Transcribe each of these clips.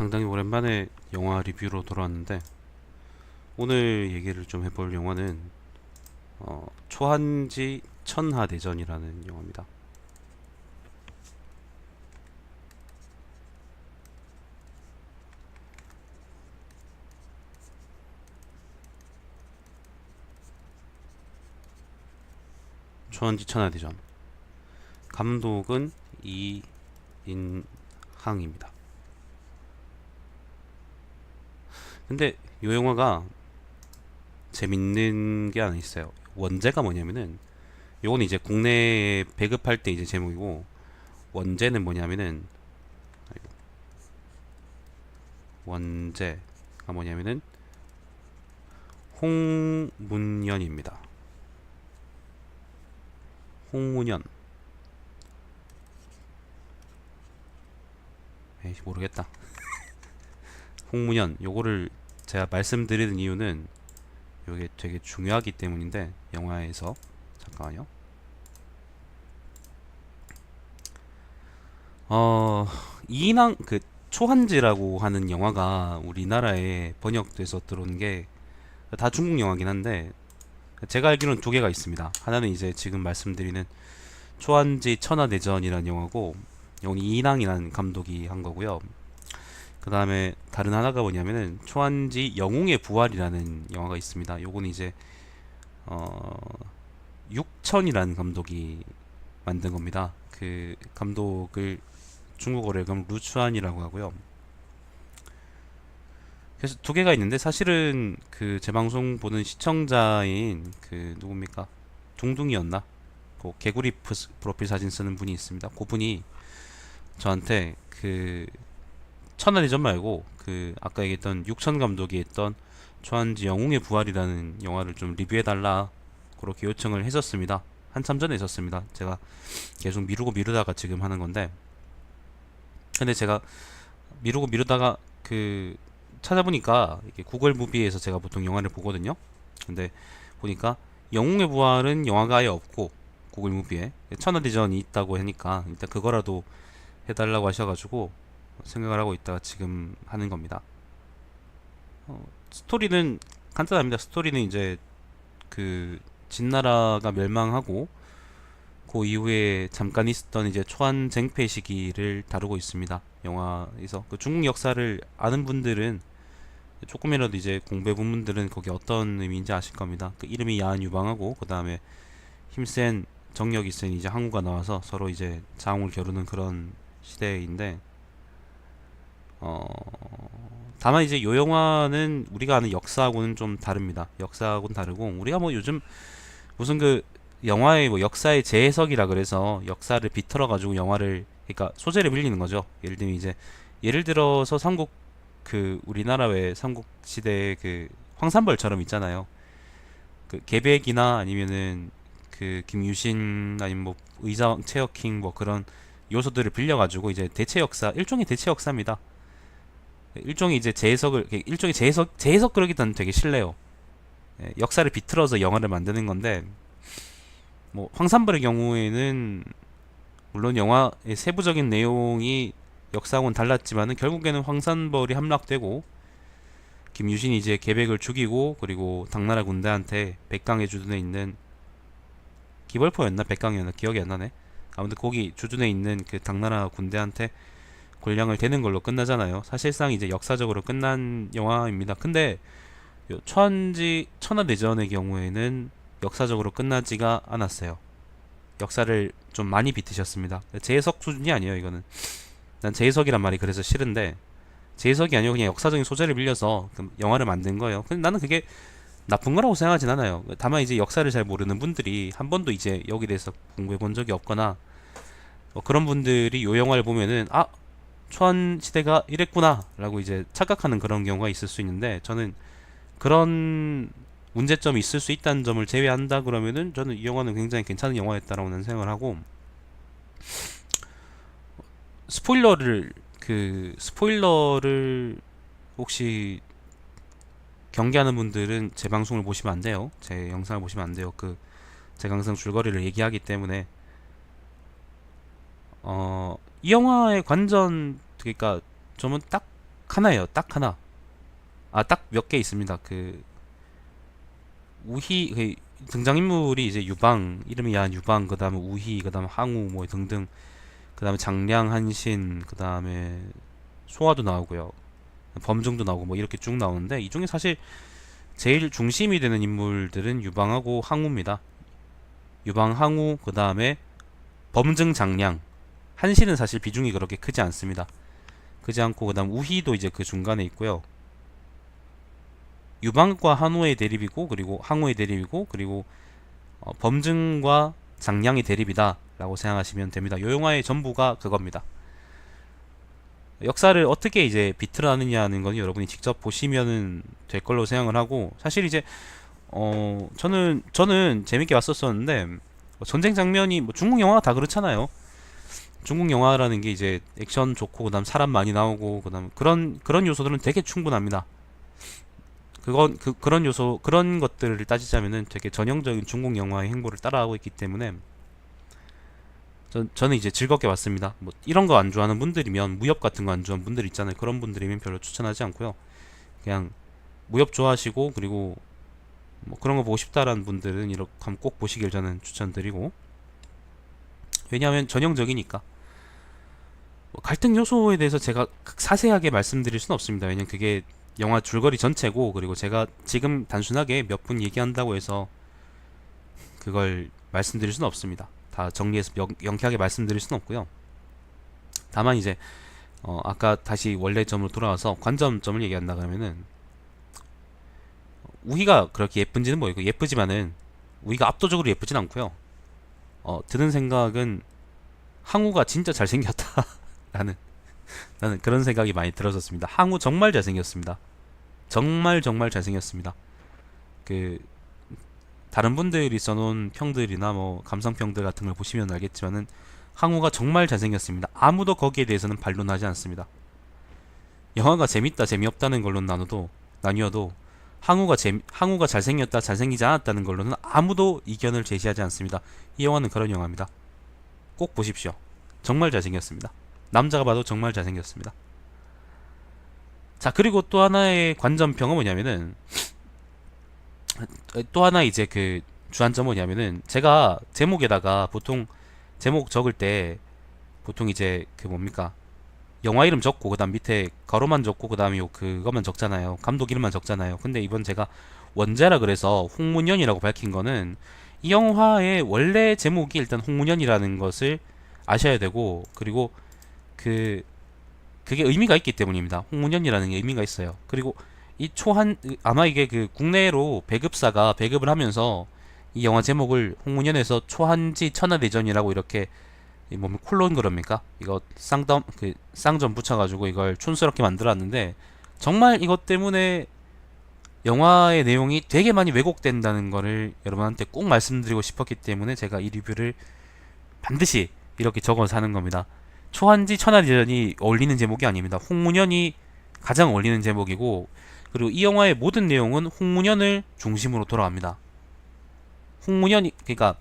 상당히 오랜만에 영화 리뷰로 돌아왔는데 오늘 얘기를 좀 해볼 영화는 어, 초한지 천하대전이라는 영화입니다. 초한지 천하대전 감독은 이인항입니다. 근데 이 영화가 재밌는 게 하나 있어요. 원제가 뭐냐면은 요건 이제 국내에 배급할 때 이제 제목이고 원제는 뭐냐면은. 원제가 뭐냐면은 홍문연입니다. 홍문연. 에이 모르겠다. 홍문연 요거를 제가 말씀드리는 이유는 요게 되게 중요하기 때문인데 영화에서 잠깐만요. 어 이인왕 그 초한지라고 하는 영화가 우리나라에 번역돼서 들어온 게 다 중국 영화긴 한데 제가 알기로는 두 개가 있습니다. 하나는 이제 지금 말씀드리는 초한지 천하대전이라는 영화고 이건 이인왕이라는 감독이 한 거고요. 그 다음에 다른 하나가 뭐냐면은 초한지 영웅의 부활이라는 영화가 있습니다. 요거는 이제 어 육천이라는 감독이 만든 겁니다. 그 감독을 중국어로 읽으면 루추안이라고 하고요. 그래서 두 개가 있는데 사실은 그제 방송 보는 시청자인 그 누굽니까 둥둥이였나? 그 개구리 프- 프로필 사진 쓰는 분이 있습니다. 그 분이 저한테 그 천하대전 말고 그 아까 얘기했던 육천 감독이 했던 초한지 영웅의 부활이라는 영화를 좀 리뷰해달라 그렇게 요청을 했었습니다. 한참 전에 했었습니다. 제가 계속 미루고 미루다가 지금 하는 건데 근데 제가 미루고 미루다가 그 찾아보니까 이게 구글 무비에서 제가 보통 영화를 보거든요. 근데 보니까 영웅의 부활은 영화가 아예 없고 구글 무비에 천하대전이 있다고 하니까 일단 그거라도 해달라고 하셔가지고 생각을 하고 있다가 지금 하는 겁니다. 어, 스토리는 간단합니다. 스토리는 이제 그 진나라가 멸망하고 그 이후에 잠깐 있었던 이제 초안쟁패 시기를 다루고 있습니다. 영화에서 그 중국 역사를 아는 분들은 조금이라도 이제 공부해 본 분들은 거기 어떤 의미인지 아실 겁니다. 그 이름이 야한 유방하고 그 다음에 힘센 정력이 센 이제 항우가 나와서 서로 이제 자웅을 겨루는 그런 시대인데 어 다만 이제 요 영화는 우리가 아는 역사하고는 좀 다릅니다. 역사하고는 다르고 우리가 뭐 요즘 무슨 그 영화의 뭐 역사의 재해석이라 그래서 역사를 비틀어 가지고 영화를 그러니까 소재를 빌리는 거죠. 예를 들면 이제 예를 들어서 삼국 그 우리나라 왜 삼국 시대의 그 황산벌처럼 있잖아요. 그 계백이나 아니면은 그 김유신 아니면 뭐 의자왕 체어킹 뭐 그런 요소들을 빌려 가지고 이제 대체 역사 일종의 대체 역사입니다. 일종의 이제 재해석을 일종의 재해석 재해석 그러기는 되게 실례요. 예, 역사를 비틀어서 영화를 만드는 건데 뭐 황산벌의 경우에는 물론 영화의 세부적인 내용이 역사하고는 달랐지만은 결국에는 황산벌이 함락되고 김유신이 이제 계백을 죽이고 그리고 당나라 군대한테 백강에 주둔해 있는 기벌포였나 백강이었나 기억이 안 나네. 아무튼 거기 주둔해 있는 그 당나라 군대한테 권량을 대는 걸로 끝나잖아요. 사실상 이제 역사적으로 끝난 영화입니다. 근데 요 천지 천하대전의 경우에는 역사적으로 끝나지가 않았어요. 역사를 좀 많이 비트셨습니다. 재해석 수준이 아니에요, 이거는. 난 재해석이란 말이 그래서 싫은데 재해석이 아니고 그냥 역사적인 소재를 빌려서 그 영화를 만든 거예요. 근데 나는 그게 나쁜 거라고 생각하진 않아요. 다만 이제 역사를 잘 모르는 분들이 한 번도 이제 여기 대해서 공부해 본 적이 없거나 뭐 그런 분들이 요 영화를 보면은 아 초안 시대가 이랬구나 라고 이제 착각하는 그런 경우가 있을 수 있는데 저는 그런 문제점이 있을 수 있다는 점을 제외한다 그러면은 저는 이 영화는 굉장히 괜찮은 영화였다라고 는 생각을 하고 스포일러를 그 스포일러를 혹시 경계하는 분들은 제 방송을 보시면 안 돼요. 제 영상을 보시면 안 돼요. 그 제가 항상 줄거리를 얘기하기 때문에 어, 이 영화의 관전 그러니까 점은 딱 하나예요. 딱 하나. 아, 딱 몇 개 있습니다. 그 우희 그 등장인물이 이제 유방 이름이 야한 유방 그다음에 우희 그다음에 항우 뭐 등등 그다음에 장량 한신 그다음에 소화도 나오고요. 범증도 나오고 뭐 이렇게 쭉 나오는데 이 중에 사실 제일 중심이 되는 인물들은 유방하고 항우입니다. 유방 항우 그다음에 범증 장량 한신은 사실 비중이 그렇게 크지 않습니다. 크지 않고 그 다음 우희도 이제 그 중간에 있고요. 유방과 한우의 대립이고 그리고 항우의 대립이고 그리고 어, 범증과 장량이 대립이다 라고 생각하시면 됩니다. 요 영화의 전부가 그겁니다. 역사를 어떻게 이제 비틀어하느냐는 건 여러분이 직접 보시면은 될 걸로 생각을 하고 사실 이제 어 저는 저는 재밌게 봤었었는데 뭐 전쟁 장면이 뭐 중국 영화가 다 그렇잖아요. 중국 영화라는 게 이제 액션 좋고 그다음 사람 많이 나오고 그다음 그런 그런 요소들은 되게 충분합니다. 그건 그 그런 요소 그런 것들을 따지자면은 되게 전형적인 중국 영화의 행보를 따라하고 있기 때문에 전, 저는 이제 즐겁게 봤습니다. 뭐 이런 거 안 좋아하는 분들이면 무협 같은 거 안 좋아하는 분들 있잖아요. 그런 분들이면 별로 추천하지 않고요. 그냥 무협 좋아하시고 그리고 뭐 그런 거 보고 싶다라는 분들은 이렇게 한번 꼭 보시길 저는 추천드리고 왜냐하면 전형적이니까 뭐 갈등 요소에 대해서 제가 자세하게 말씀드릴 수는 없습니다. 왜냐면 그게 영화 줄거리 전체고 그리고 제가 지금 단순하게 몇 분 얘기한다고 해서 그걸 말씀드릴 수는 없습니다. 다 정리해서 명, 명쾌하게 말씀드릴 수는 없고요. 다만 이제 어, 아까 다시 원래 점으로 돌아와서 관점점을 얘기한다 그러면은 우희가 그렇게 예쁜지는 모르고 예쁘지만은 우희가 압도적으로 예쁘진 않고요. 어, 드는 생각은 항우가 진짜 잘생겼다. 라는 나는 그런 생각이 많이 들었었습니다. 항우 정말 잘생겼습니다. 정말 정말 잘생겼습니다. 그 다른 분들이 써놓은 평들이나 뭐 감상평들 같은 걸 보시면 알겠지만은 항우가 정말 잘생겼습니다. 아무도 거기에 대해서는 반론하지 않습니다. 영화가 재밌다 재미없다는 걸로 나눠도 나뉘어도 항우가 재 항우가 잘생겼다 잘생기지 않았다는 걸로는 아무도 이견을 제시하지 않습니다. 이 영화는 그런 영화입니다. 꼭 보십시오. 정말 잘생겼습니다. 남자가 봐도 정말 잘생겼습니다. 자 그리고 또 하나의 관전평은 뭐냐면은 또 하나 이제 그 주안점은 뭐냐면은 제가 제목에다가 보통 제목 적을 때 보통 이제 그 뭡니까 영화 이름 적고 그다음 밑에 가로만 적고 그다음에 요 그거만 적잖아요. 감독 이름만 적잖아요. 근데 이번 제가 원제라 그래서 홍문현이라고 밝힌 거는 이 영화의 원래 제목이 일단 홍문현이라는 것을 아셔야 되고 그리고 그 그게 의미가 있기 때문입니다. 홍문현이라는 게 의미가 있어요. 그리고 이 초한 아마 이게 그 국내로 배급사가 배급을 하면서 이 영화 제목을 홍문현에서 초한지 천하대전이라고 이렇게 이뭐 콜론 그럽니까? 이거 쌍덤 그 쌍점 붙여가지고 이걸 촌스럽게 만들었는데 정말 이것 때문에 영화의 내용이 되게 많이 왜곡된다는 거를 여러분한테 꼭 말씀드리고 싶었기 때문에 제가 이 리뷰를 반드시 이렇게 적어서 하는 겁니다. 초한지 천하대전이 어울리는 제목이 아닙니다. 홍문현이 가장 어울리는 제목이고 그리고 이 영화의 모든 내용은 홍문현을 중심으로 돌아갑니다. 홍문현이 그러니까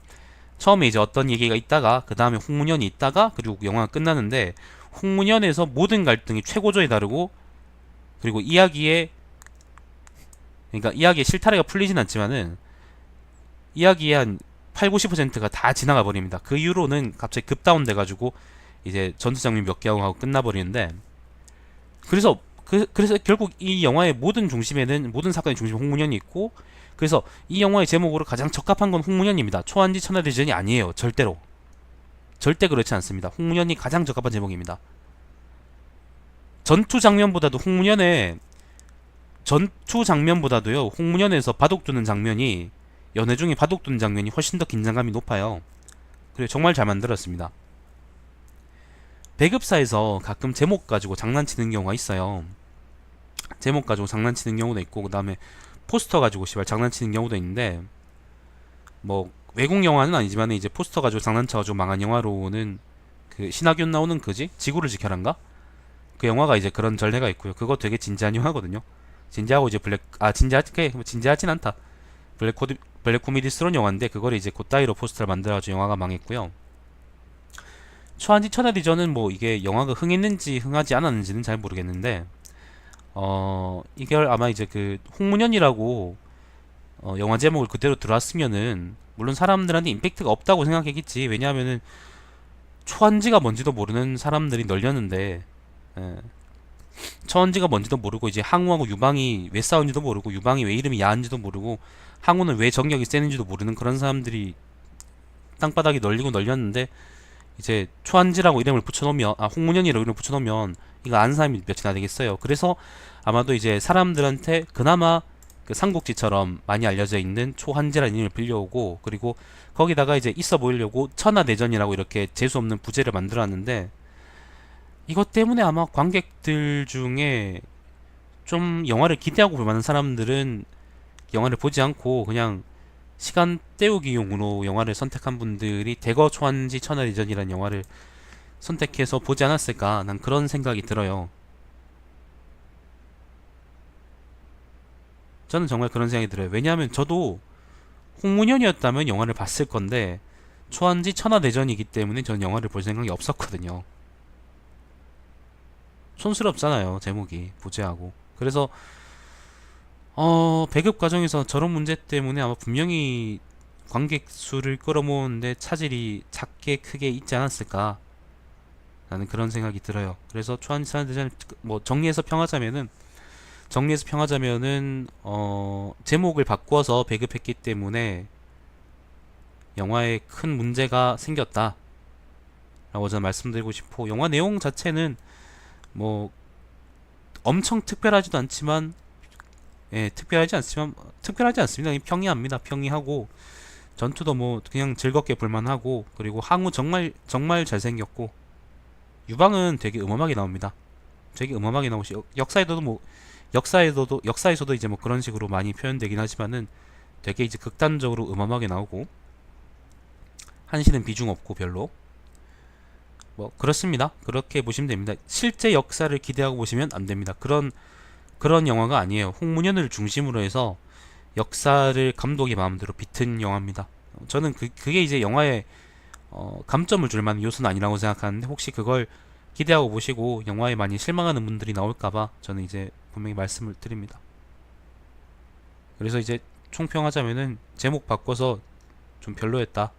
처음에 이제 어떤 얘기가 있다가 그 다음에 홍문현이 있다가 그리고 영화가 끝나는데 홍문현에서 모든 갈등이 최고조에 다르고 그리고 이야기의 그러니까 이야기의 실타래가 풀리진 않지만은 이야기의 한 8, 90%가 다 지나가 버립니다. 그 이후로는 갑자기 급다운 돼 가지고 이제 전투 장면 몇 개 하고 끝나버리는데 그래서 그, 그래서 결국 이 영화의 모든 중심에는 모든 사건의 중심 에 홍문현이 있고 그래서 이 영화의 제목으로 가장 적합한 건 홍문현입니다. 초한지 천하대전이 아니에요. 절대로. 절대 그렇지 않습니다. 홍문현이 가장 적합한 제목입니다. 전투 장면보다도 홍문현의 전투 장면보다도요. 홍문현에서 바둑 두는 장면이 연애 중에 바둑 두는 장면이 훨씬 더 긴장감이 높아요. 그리고 정말 잘 만들었습니다. 배급사에서 가끔 제목 가지고 장난치는 경우가 있어요. 제목 가지고 장난치는 경우도 있고 그 다음에 포스터 가지고 씨발 장난치는 경우도 있는데 뭐 외국 영화는 아니지만 이제 포스터 가지고 장난쳐가지고 망한 영화로는 그 신하균 나오는 그지 지구를 지켜란가 그 영화가 이제 그런 전례가 있고요. 그거 되게 진지한 영화거든요. 진지하고 이제 블랙 아 진지하게 뭐 진지하진 않다. 블랙 코드 블랙 코미디스러운 영화인데 그걸 이제 곧따위로 포스터를 만들어가지고 영화가 망했고요. 초한지 천하디전은 뭐 이게 영화가 흥했는지 흥하지 않았는지는 잘 모르겠는데 어 이걸 아마 이제 그 홍문현이라고 어, 영화 제목을 그대로 들어왔으면은 물론 사람들한테 임팩트가 없다고 생각했겠지. 왜냐하면은 초한지가 뭔지도 모르는 사람들이 널렸는데 예. 초한지가 뭔지도 모르고 이제 항우하고 유방이 왜 싸운지도 모르고 유방이 왜 이름이 야한지도 모르고 항우는 왜 정력이 세는지도 모르는 그런 사람들이 땅바닥에 널리고 널렸는데 이제 초한지라고 이름을 붙여놓으면 아 홍문현이라고 이름을 붙여놓으면 이거 아는 사람이 몇이나 되겠어요. 그래서 아마도 이제 사람들한테 그나마 그 삼국지처럼 많이 알려져 있는 초한지라는 이름을 빌려오고 그리고 거기다가 이제 있어 보이려고 천하대전이라고 이렇게 재수 없는 부제를 만들어놨는데 이것 때문에 아마 관객들 중에 좀 영화를 기대하고 볼 만한 사람들은 영화를 보지 않고 그냥 시간 때우기용으로 영화를 선택한 분들이 대거 초한지 천하대전이라는 영화를 선택해서 보지 않았을까 난 그런 생각이 들어요. 저는 정말 그런 생각이 들어요. 왜냐하면 저도 홍문현이었다면 영화를 봤을 건데 초한지 천하대전이기 때문에 저는 영화를 볼 생각이 없었거든요. 촌스럽잖아요 제목이 부재하고 그래서 어 배급 과정에서 저런 문제 때문에 아마 분명히 관객 수를 끌어모으는데 차질이 작게 크게 있지 않았을까 라는 그런 생각이 들어요. 그래서 초한지 천하대전 뭐 정리해서 평하자면은 정리해서 평하자면은 어 제목을 바꿔서 배급했기 때문에 영화에 큰 문제가 생겼다. 라고 저는 말씀드리고 싶고 영화 내용 자체는 뭐 엄청 특별하지도 않지만 예, 특별하지 않지만 특별하지 않습니다. 평이합니다. 평이하고 전투도 뭐 그냥 즐겁게 볼만하고 그리고 항우 정말 정말 잘생겼고 유방은 되게 음험하게 나옵니다. 되게 음험하게 나오시 역사에도 뭐 역사에서도 역사에서도 이제 뭐 그런 식으로 많이 표현되긴 하지만은 되게 이제 극단적으로 음험하게 나오고 한시는 비중 없고 별로 뭐 그렇습니다. 그렇게 보시면 됩니다. 실제 역사를 기대하고 보시면 안 됩니다. 그런 그런 영화가 아니에요. 홍문현을 중심으로 해서 역사를 감독의 마음대로 비튼 영화입니다. 저는 그 그게 이제 영화의 어, 감점을 줄 만한 요소는 아니라고 생각하는데 혹시 그걸 기대하고 보시고 영화에 많이 실망하는 분들이 나올까봐 저는 이제 분명히 말씀을 드립니다. 그래서 이제 총평하자면은 제목 바꿔서 좀 별로였다.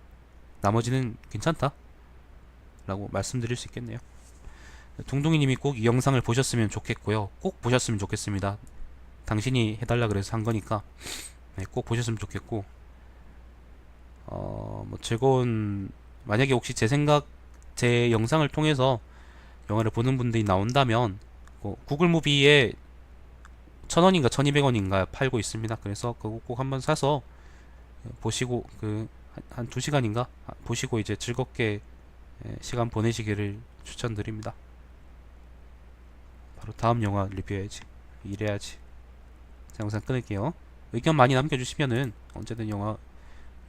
나머지는 괜찮다. 라고 말씀드릴 수 있겠네요. 동동이님이 꼭 이 영상을 보셨으면 좋겠고요. 꼭 보셨으면 좋겠습니다. 당신이 해달라 그래서 한 거니까 네, 꼭 보셨으면 좋겠고 어, 뭐 즐거운 만약에 혹시 제 생각 제 영상을 통해서 영화를 보는 분들이 나온다면 뭐 구글 무비에 천 원인가 천이백 원인가 팔고 있습니다. 그래서 그거 꼭 한번 사서 보시고 그 한 두 시간인가 보시고 이제 즐겁게 예, 시간 보내시기를 추천드립니다. 바로 다음 영화 리뷰해야지. 이래야지. 자, 영상 끊을게요. 의견 많이 남겨주시면은 언제든 영화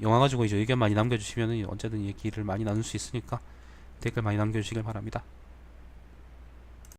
영화 가지고 이제 의견 많이 남겨주시면은 언제든 얘기를 많이 나눌 수 있으니까 댓글 많이 남겨주시길 바랍니다.